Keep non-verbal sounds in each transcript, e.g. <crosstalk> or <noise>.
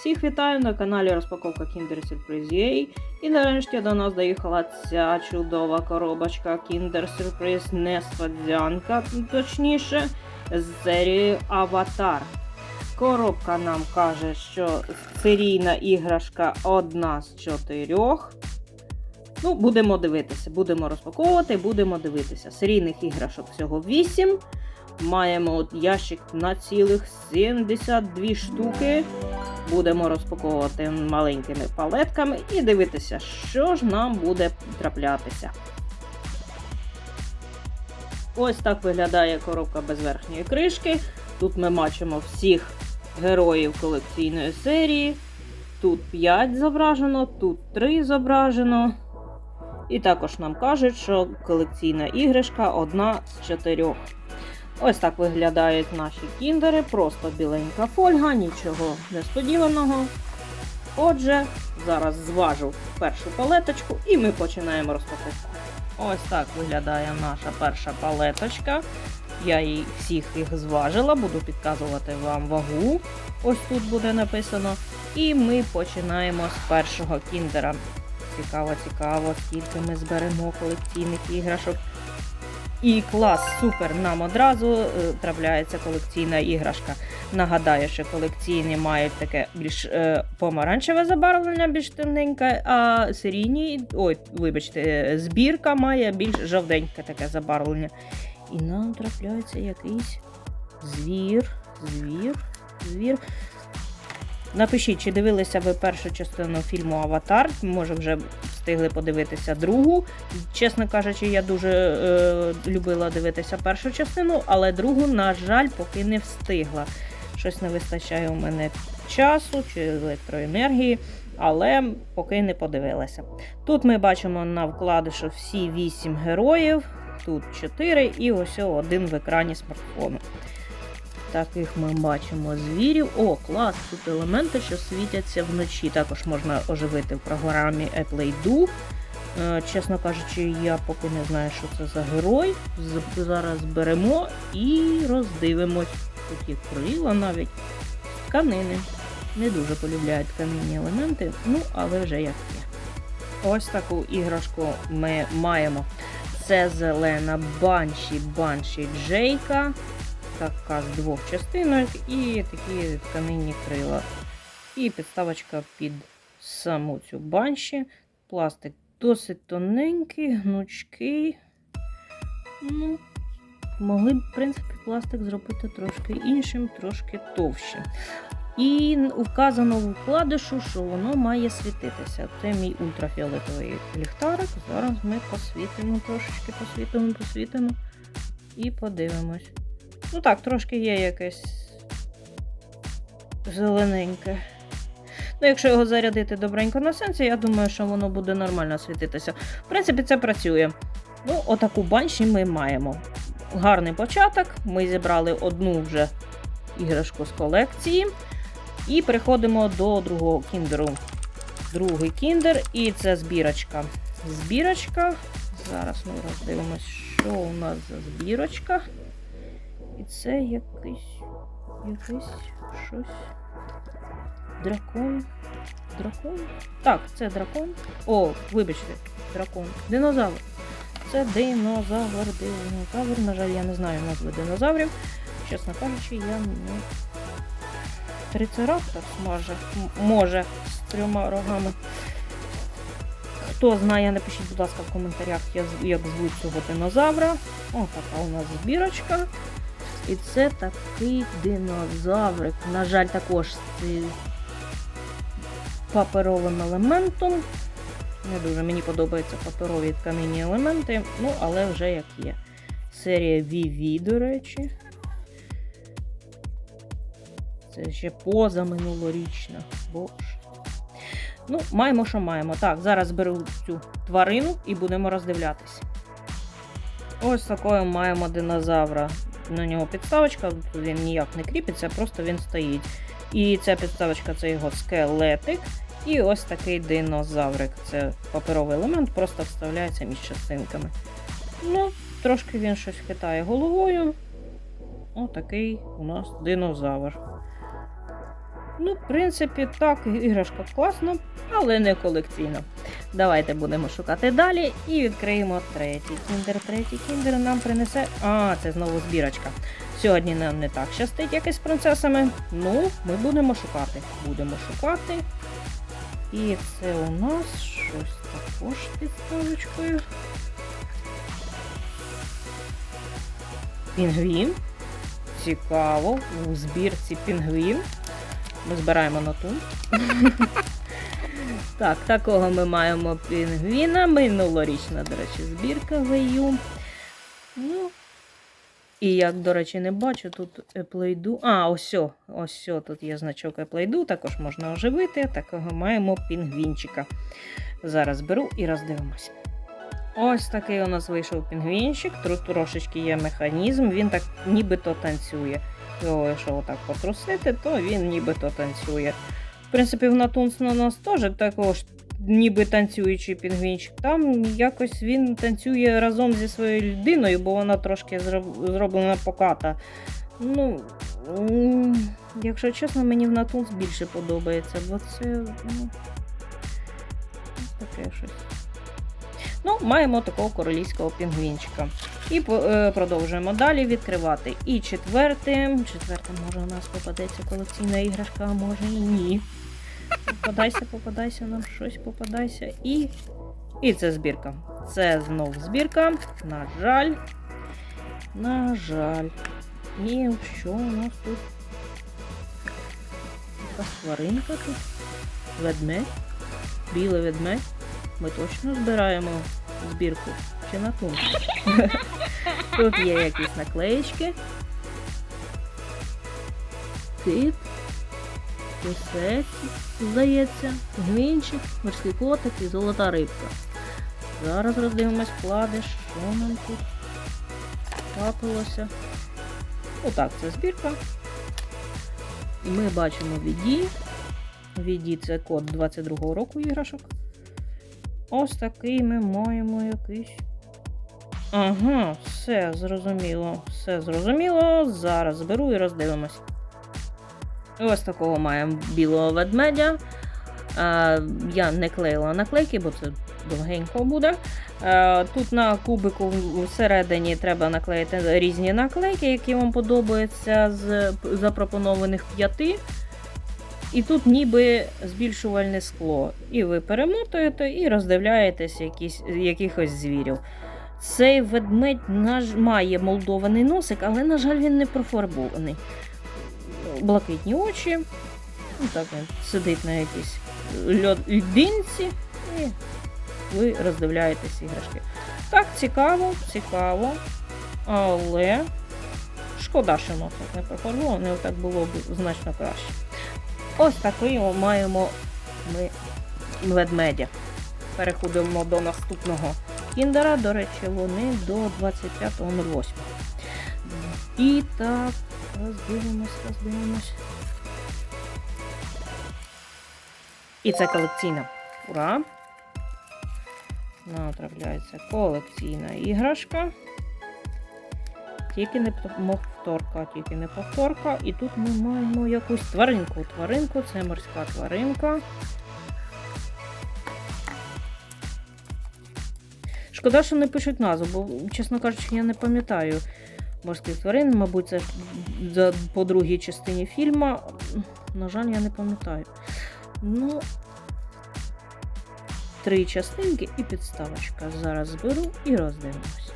Всіх вітаю на каналі Розпаковка Kinder Surprise UA. І нарешті до нас доїхала ця чудова коробочка Kinder Surprise Несподзянка, точніше, з серії Аватар. Коробка нам каже, що серійна іграшка одна з чотирьох. Ну, будемо дивитися, будемо розпаковувати, будемо дивитися. Серійних іграшок всього 8. Маємо от ящик на цілих 72 штуки. Будемо розпаковувати маленькими палетками і дивитися, що ж нам буде траплятися. Ось так виглядає коробка без верхньої кришки. Тут ми бачимо всіх героїв колекційної серії. Тут 5 зображено, тут 3 зображено. І також нам кажуть, що колекційна іграшка одна з чотирьох. Ось так виглядають наші кіндери, просто біленька фольга, нічого несподіваного. Отже, зараз зважу першу палеточку і ми починаємо розпаковку. Ось так виглядає наша перша палеточка. Я її всіх їх зважила, буду підказувати вам вагу. Ось тут буде написано. І ми починаємо з першого кіндера. Цікаво, цікаво, скільки ми зберемо колекційних іграшок. І клас, супер! Нам одразу е, трапляється колекційна іграшка. Нагадаю, що колекційні мають таке більш е, помаранчеве забарвлення, більш темненьке, а серійні, ой, вибачте, е, збірка має більш жовтеньке таке забарвлення. І нам трапляється якийсь звір, звір, звір. Напишіть, чи дивилися ви першу частину фільму Аватар. Може, вже встигли подивитися другу. Чесно кажучи, я дуже е, любила дивитися першу частину, але другу, на жаль, поки не встигла. Щось не вистачає у мене часу чи електроенергії, але поки не подивилася. Тут ми бачимо на вкладишу всі 8 героїв, тут 4 і ось один в екрані смартфону. Таких ми бачимо звірів. О, клас! Тут елементи, що світяться вночі. Також можна оживити в програмі Apple Do. Е, Чесно кажучи, я поки не знаю, що це за герой. Зараз беремо і роздивимось. Тут є крила навіть. Тканини. Не дуже полюбляю тканинні елементи, ну, але вже як є. Ось таку іграшку ми маємо. Це зелена банші, банші Джейка така з двох частинок і такі тканинні крила. І підставочка під саму цю банші. Пластик досить тоненький, гнучкий. Ну, могли б, в принципі, пластик зробити трошки іншим, трошки товщим. І вказано в вкладишу, що воно має світитися. Це мій ультрафіолетовий ліхтарик. Зараз ми посвітимо, трошечки посвітимо, посвітимо і подивимось. Ну так, трошки є якесь зелененьке. Ну, якщо його зарядити добренько на сенсі, я думаю, що воно буде нормально світитися. В принципі, це працює. Ну, отаку банші ми маємо. Гарний початок. Ми зібрали одну вже іграшку з колекції. І переходимо до другого кіндеру. Другий кіндер, і це збірочка. Збірочка. Зараз ми роздивимося, що у нас за збірочка. Це якийсь. якийсь щось. Дракон. Дракон? Так, це дракон. О, вибачте, дракон. Динозавр. Це динозавр, динозавр. На жаль, я не знаю назви динозаврів. Чесно кажучи, я не. Трицераптор може, може з трьома рогами. Хто знає, напишіть, будь ласка, в коментарях, як звуть цього динозавра. О, така у нас збірочка. І це такий динозаврик. На жаль, також з паперовим елементом. Не дуже мені подобаються паперові тканинні елементи, ну, але вже як є. Серія VV, до речі. Це ще позаминулорічна. Боже. Ну, маємо, що маємо. Так, зараз беру цю тварину і будемо роздивлятися. Ось такою маємо динозавра. На нього підставочка, він ніяк не кріпиться, просто він стоїть. І ця підставочка це його скелетик. І ось такий динозаврик. Це паперовий елемент, просто вставляється між частинками. Ну, трошки він щось хитає головою. Отакий у нас динозавр. Ну, в принципі, так, іграшка класна, але не колекційна. Давайте будемо шукати далі і відкриємо третій кіндер. Третій кіндер нам принесе. А, це знову збірочка. Сьогодні нам не так щастить, як із принцесами. Ну, ми будемо шукати. Будемо шукати. І це у нас щось також з підставочкою. Пінгвін. Цікаво. У збірці пінгвін. Ми збираємо на ту. <laughs> Так, такого ми маємо пінгвіна. Минулорічна, до речі, збірка вию. Ну. І як, до речі, не бачу, тут Еплейду. А, ось, ось тут є значок Еплейду, також можна оживити. Такого маємо пінгвінчика. Зараз беру і роздивимось. Ось такий у нас вийшов пінгвінчик. Тут трошечки є механізм, він так нібито танцює. Його, якщо отак потрусити, то він нібито танцює. В принципі, в Натунс на нас теж також ніби танцюючий пінгвінчик. Там якось він танцює разом зі своєю людиною, бо вона трошки зроблена поката. Ну, якщо чесно, мені в Натунс більше подобається, бо це ну, таке щось. Ну, маємо такого королівського пінгвінчика. І е, продовжуємо далі відкривати. І четвертим. Четвертим, може, у нас попадеться колекційна іграшка, а може і ні. Попадайся, попадайся, нам щось попадайся. І. І це збірка. Це знов збірка. На жаль. На жаль. І що у нас тут? Якась тваринка тут. Ведмедь. Білий ведмедь. Ми точно збираємо збірку. Чи на ту? Тут є якісь наклеїчки. Кит. Писець, здається, гвинчик, морський котик і золота рибка. Зараз роздивимось вкладиш, що нам тут трапилося. Отак, це збірка. І ми бачимо VD. VD це код 22-го року іграшок. Ось такий ми маємо якийсь. Ага, все зрозуміло. Все зрозуміло. Зараз беру і роздивимось. Ось такого маємо білого ведмедя. Я не клеїла наклейки, бо це довгенько буде. Тут на кубику всередині треба наклеїти різні наклейки, які вам подобаються з запропонованих п'яти. І тут ніби збільшувальне скло. І ви перемотуєте і роздивляєтесь якісь, якихось звірів. Цей ведмедь наж... має молдований носик, але, на жаль, він не профарбований. Блакитні очі. Ну, так він сидить на якійсь льод... льдинці, і ви роздивляєтесь іграшки. Так, цікаво, цікаво. Але шкода, що носик не профарбований, так було б значно краще. Ось такий маємо ми ведмедя. Переходимо до наступного кіндера. До речі, вони до 25.08. І так, роздивимось, роздивимось. І це колекційна. Ура! Натрапляється колекційна іграшка. Тільки не повторка, тільки не повторка. І тут ми маємо якусь тваринку. Тваринку, це морська тваринка. Шкода, що не пишуть назву, бо, чесно кажучи, я не пам'ятаю морських тварин. Мабуть, це по другій частині фільму. На жаль, я не пам'ятаю. Ну, три частинки і підставочка. Зараз зберу і роздивимось.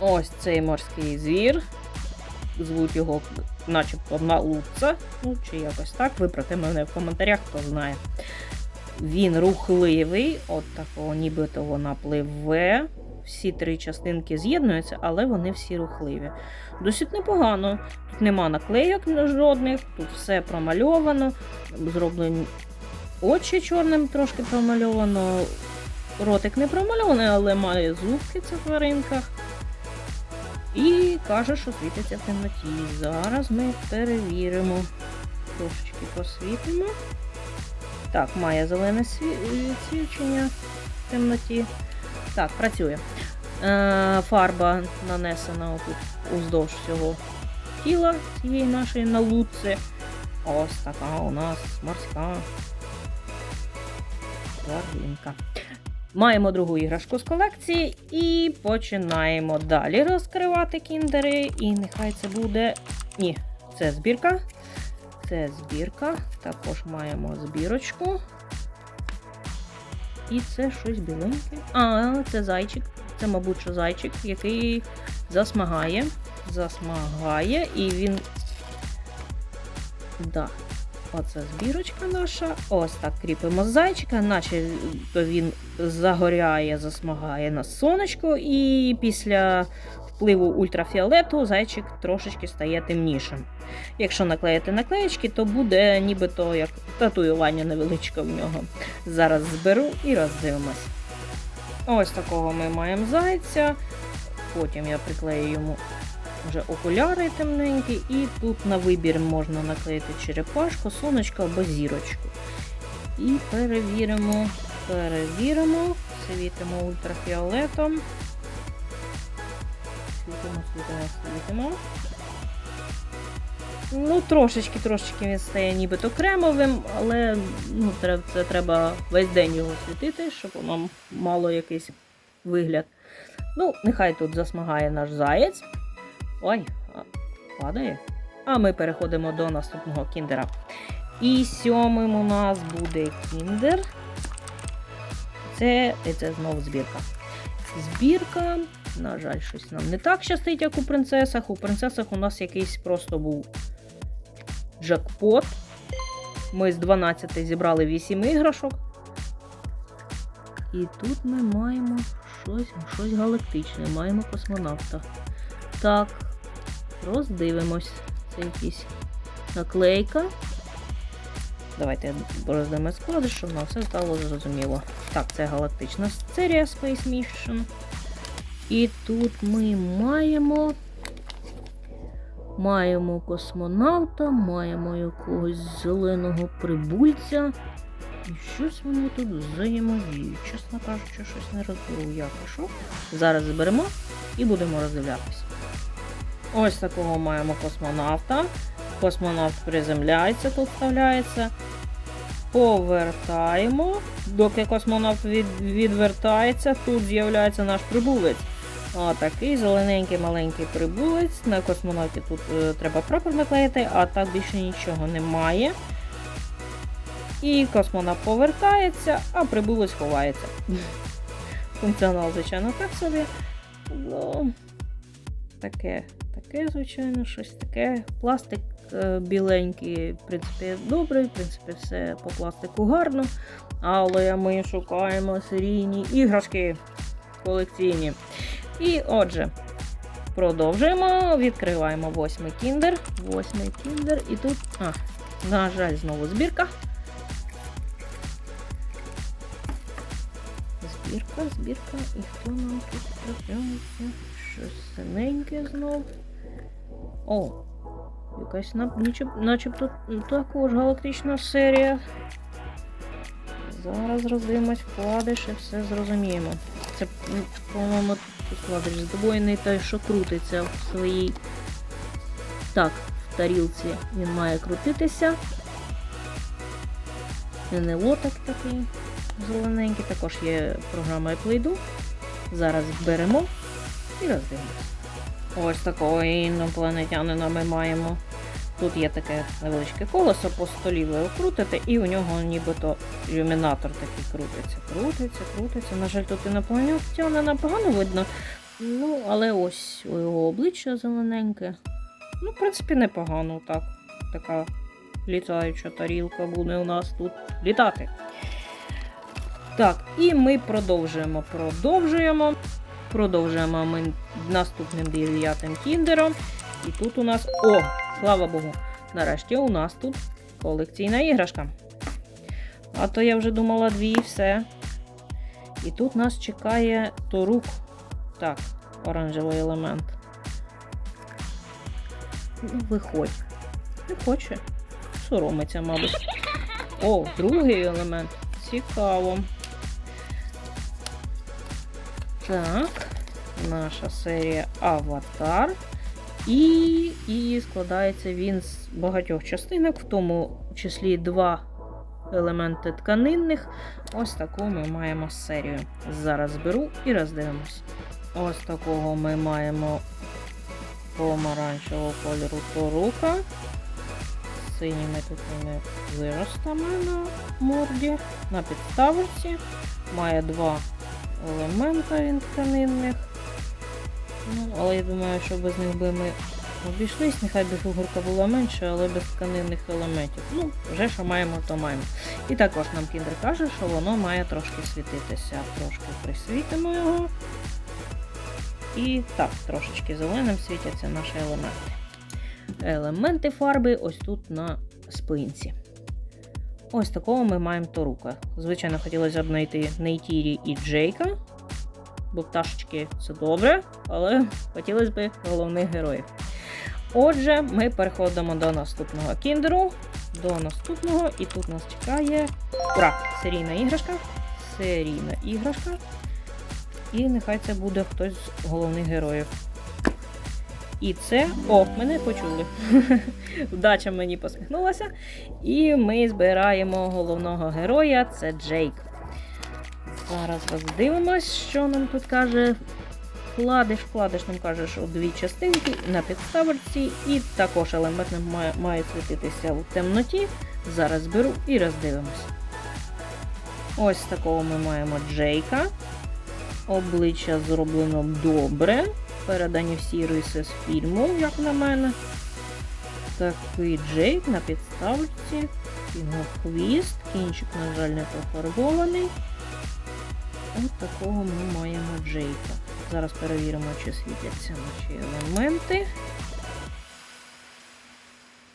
Ось цей морський звір. Звуть його начебто налуца. Ну, чи якось так. Виправте мене в коментарях, хто знає. Він рухливий, от такого, нібито вона пливе. Всі три частинки з'єднуються, але вони всі рухливі. Досить непогано. Тут нема наклейок жодних, тут все промальовано, зроблені очі чорним трошки промальовано. Ротик не промальований, але має зубки ця тваринка. І каже, що світиться в темноті. Зараз ми перевіримо. Трошечки посвітимо. Так, має зелене сві- свічення в темноті. Так, працює. Е, фарба нанесена отут уздовж всього тіла цієї нашої налуци. Ось така у нас морська тваринка. Маємо другу іграшку з колекції і починаємо далі розкривати кіндери. І нехай це буде. Ні, це збірка. Це збірка. Також маємо збірочку. І це щось біленьке. А, це зайчик. Це, мабуть, що зайчик, який засмагає. Засмагає, і він. Да. Оце збірочка наша. Ось так кріпимо зайчика, наче він загоряє, засмагає на сонечко, і після впливу ультрафіолету зайчик трошечки стає темнішим. Якщо наклеїти наклеєчки, то буде нібито як татуювання невеличке в нього. Зараз зберу і роздивимось. Ось такого ми маємо зайця. Потім я приклею йому вже окуляри темненькі, і тут на вибір можна наклеїти черепашку, сонечко або зірочку. І перевіримо, перевіримо, світимо ультрафіолетом. Світимо, світимо, світимо. Ну, трошечки, трошечки він стає нібито кремовим, але ну, це треба весь день його світити, щоб воно мало якийсь вигляд. Ну, нехай тут засмагає наш заєць. Ой, падає. А ми переходимо до наступного кіндера. І сьомим у нас буде кіндер. Це, це знову збірка. Збірка, на жаль, щось нам не так щастить, як у принцесах. У принцесах у нас якийсь просто був джекпот. Ми з 12 зібрали 8 іграшок. І тут ми маємо щось, щось галактичне, маємо космонавта. Так, роздивимось. Це якась наклейка. Давайте роздивимо склади, щоб нам все стало зрозуміло. Так, це галактична серія Space Mission. І тут ми маємо. Маємо космонавта, маємо якогось зеленого прибульця. І щось вони тут взаємодіють. Чесно кажучи, щось не розберу, і що. Зараз зберемо і будемо роздивлятися. Ось такого маємо космонавта. Космонавт приземляється, тут вставляється. Повертаємо. Доки космонавт від, відвертається, тут з'являється наш прибулець. А такий зелененький маленький прибулець. На космонавті тут е, треба прапор наклеїти, а так більше нічого немає. І космонавт повертається, а прибулець ховається. <laughs> Функціонал, звичайно, так собі. Ну, таке, таке, звичайно, щось таке. Пластик е, біленький, в принципі, добрий, в принципі, все по пластику гарно. Але ми шукаємо серійні іграшки колекційні. І отже, продовжуємо. Відкриваємо восьмий кіндер. Восьмий кіндер. І тут, а, на жаль, знову збірка. Збірка, збірка. І хто нам тут трапляється? Щось синеньке знов. О! Якась начебто також галактична серія. Зараз роздивимось вкладиш і все зрозуміємо. Це, по-моєму, вкладиш здвоєний той, що крутиться в своїй. Так, в тарілці він має крутитися. НЛО так такий зелененький. Також є програма Play-Doh. Зараз беремо і роздивимося. Ось такого інопланетянина ми маємо. Тут є таке невеличке колесо по столі ви його крутите, і у нього нібито ілюмінатор такий крутиться. Крутиться, крутиться. На жаль, тут і інопланетянина погано видно. Ну, але ось у його обличчя зелененьке. Ну, в принципі, непогано так. Така літаюча тарілка буде у нас тут літати. Так, і ми продовжуємо. Продовжуємо. Продовжуємо ми наступним дев'ятим кіндером. І тут у нас. О! Слава Богу! Нарешті у нас тут колекційна іграшка. А то я вже думала дві і все. І тут нас чекає торук. Так, оранжевий елемент. Ну, виходь. Не хоче. Соромиться, мабуть. О, другий елемент. Цікаво. Так, наша серія Аватар. І, і складається він з багатьох частинок, в тому числі два елементи тканинних. Ось таку ми маємо серію. Зараз зберу і роздивимось. Ось такого ми маємо помаранчевого кольору торука. З синіми такими виростами на морді. На підставці. Має два елемента він тканинних. Ну, але я думаю, що без них би ми обійшлись. Нехай би фігурка була менша, але без тканинних елементів. Ну, вже що маємо, то маємо. І також нам кіндер каже, що воно має трошки світитися. Трошки присвітимо його. І так, трошечки зеленим світяться наші елементи. Елементи фарби ось тут на спинці. Ось такого ми маємо Торука. Звичайно, хотілося б знайти Нейтірі і Джейка, бо пташечки це добре, але хотілося б головних героїв. Отже, ми переходимо до наступного кіндеру. До наступного, і тут нас чекає ура! Серійна іграшка. Серійна іграшка. І нехай це буде хтось з головних героїв. І це. О, мене почули. <laughs> Вдача мені посміхнулася. І ми збираємо головного героя це Джейк. Зараз роздивимось, що нам тут каже. Вкладиш, вкладиш нам каже, що дві частинки на підставці, і також елемент має, має світитися у темноті. Зараз беру і роздивимось. Ось такого ми маємо Джейка. Обличчя зроблено добре. Передані всі риси з фільму, як на мене. Такий Джейк на підставці. Його хвіст. Кінчик, на жаль, не пофарбований. Ось такого ми маємо Джейка. Зараз перевіримо, чи світяться наші елементи.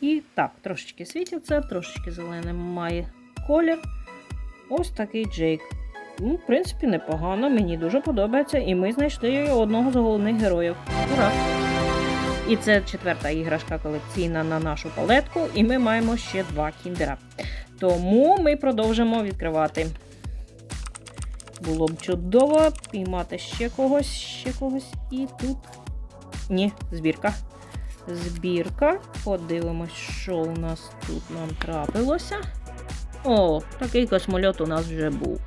І так, трошечки світяться, трошечки зеленим має колір. Ось такий Джейк. Ну, в принципі, непогано, мені дуже подобається, і ми знайшли одного з головних героїв. Ура! І це четверта іграшка колекційна на нашу палетку, і ми маємо ще два кіндера. Тому ми продовжимо відкривати. Було б чудово піймати ще когось, ще когось. І тут. Ні, збірка. Збірка. Подивимось, що у нас тут нам трапилося. О, такий космольот у нас вже був.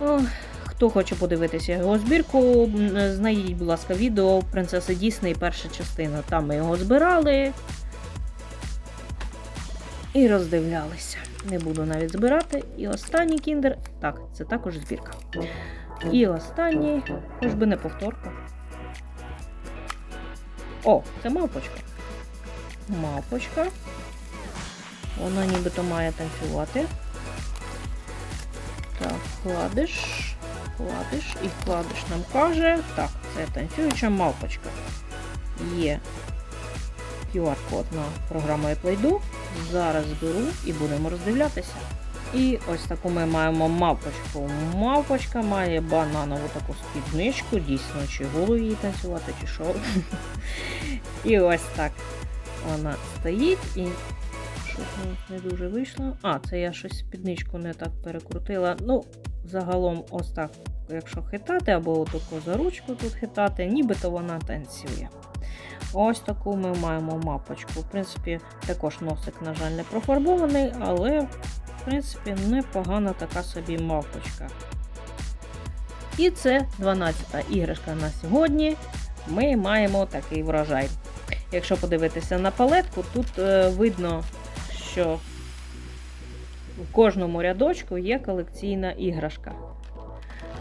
О, хто хоче подивитися його збірку, знайдіть, будь ласка, відео Принцеси Дісней, перша частина. Там ми його збирали і роздивлялися. Не буду навіть збирати. І останній кіндер. Так, це також збірка. І останній, хоч би не повторка. О, це мавпочка. Мавпочка. Вона нібито має танцювати. Так, вкладиш, вкладиш і вкладиш нам каже. Так, це танцююча мавпочка. Є QR-код на програму iPlayDo. Зараз беру і будемо роздивлятися. І ось таку ми маємо мавпочку. Мавпочка має бананову таку спідничку, дійсно, чи голові їй танцювати, чи що. І ось так вона стоїть і щось не дуже вийшло. А, це я щось спідничку не так перекрутила. Ну, загалом, ось так, якщо хитати, або отаку за ручку тут хитати, нібито вона танцює. Ось таку ми маємо мапочку. В принципі, також носик, на жаль, не профарбований, але, в принципі, непогана така собі мавпочка. І це 12-та іграшка на сьогодні. Ми маємо такий врожай. Якщо подивитися на палетку, тут е, видно, що в кожному рядочку є колекційна іграшка.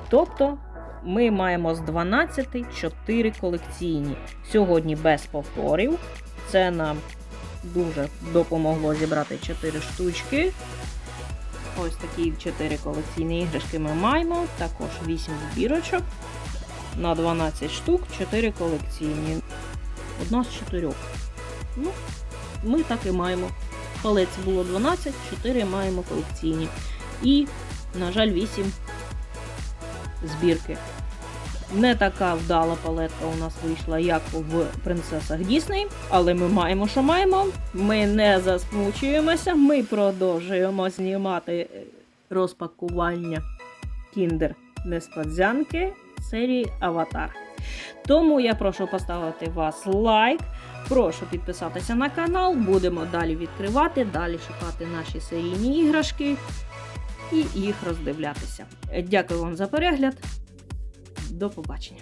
Тобто ми маємо з 12 4 колекційні. Сьогодні без повторів. Це нам дуже допомогло зібрати 4 штучки. Ось такі 4 колекційні іграшки ми маємо. Також 8 збірочок. На 12 штук, 4 колекційні. Одна з 4. Ну, ми так і маємо. Палець було 12, 4 маємо колекційні. І, на жаль, 8 збірки. Не така вдала палетка у нас вийшла, як в принцесах Дісней, але ми маємо, що маємо. Ми не засмучуємося, ми продовжуємо знімати е, розпакування Кіндер Неспадзянки серії Аватар. Тому я прошу поставити вас лайк. Прошу підписатися на канал. Будемо далі відкривати, далі шукати наші серійні іграшки і їх роздивлятися. Дякую вам за перегляд. До побачення.